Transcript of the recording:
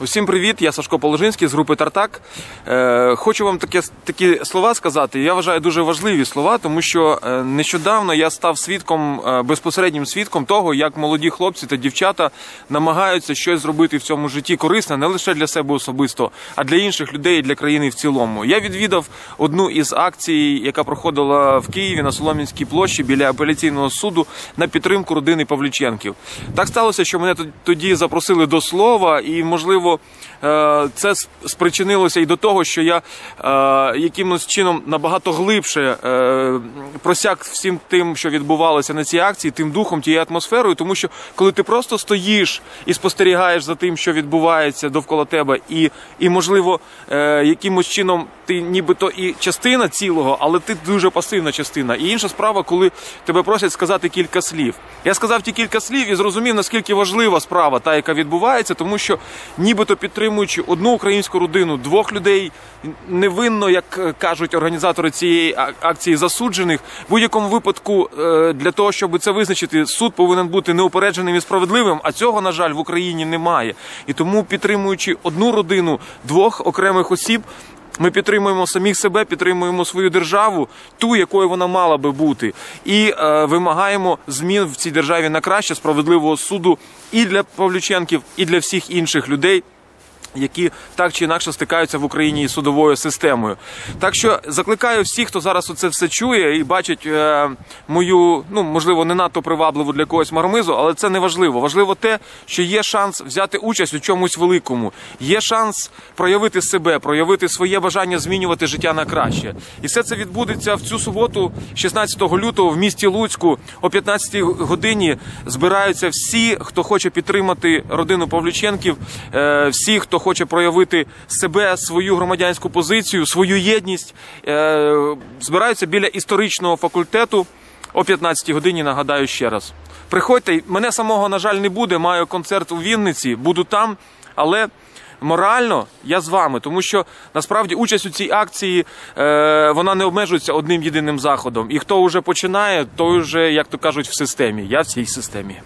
Усім привіт, я Сашко Положинський з групи Тартак. Е, хочу вам таке, такі слова сказати. Я вважаю дуже важливі слова, тому що е, нещодавно я став свідком, е, безпосереднім свідком того, як молоді хлопці та дівчата намагаються щось зробити в цьому житті корисне не лише для себе особисто, а для інших людей і для країни в цілому. Я відвідав одну із акцій, яка проходила в Києві на Солом'янській площі біля апеляційного суду на підтримку родини Павліченків. Так сталося, що мене тоді запросили до слова, і можливо. Е, це спричинилося і до того, що я е, якимось чином набагато глибше е, просяк всім тим, що відбувалося на цій акції, тим духом, тією атмосферою, тому що коли ти просто стоїш і спостерігаєш за тим, що відбувається довкола тебе, і, і можливо, якимось чином ти нібито і частина цілого, але ти дуже пасивна частина. І інша справа, коли тебе просять сказати кілька слів. Я сказав ті кілька слів і зрозумів, наскільки важлива справа, та яка відбувається, тому що нібито підтримуючи одну українську родину, двох людей невинно, як е, кажуть організатори цієї акції засуджених, в будь-якому випадку е, для того, щоб це визначити, суд повинен бути неупередженим і справедливим. А цього, на жаль, в Україні немає. І тому підтримуючи одну родину двох окремих осіб. Ми підтримуємо самих себе, підтримуємо свою державу, ту, якою вона мала би бути, і е, вимагаємо змін в цій державі на краще справедливого суду і для Павлюченків, і для всіх інших людей. Які так чи інакше стикаються в Україні із судовою системою. Так що закликаю всіх, хто зараз оце все чує і бачить е, мою, ну можливо, не надто привабливу для когось мармизу, але це не важливо. Важливо те, що є шанс взяти участь у чомусь великому, є шанс проявити себе, проявити своє бажання змінювати життя на краще. І все це відбудеться в цю суботу, 16 лютого, в місті Луцьку о 15 годині. Збираються всі, хто хоче підтримати родину Павлюченків, е, всі, хто хоче проявити себе, свою громадянську позицію, свою єдність, е, збираються біля історичного факультету. О 15-й годині нагадаю ще раз. Приходьте, мене самого, на жаль, не буде. Маю концерт у Вінниці, буду там, але морально я з вами, тому що насправді участь у цій акції е, вона не обмежується одним єдиним заходом. І хто вже починає, той вже, як то кажуть, в системі. Я в цій системі.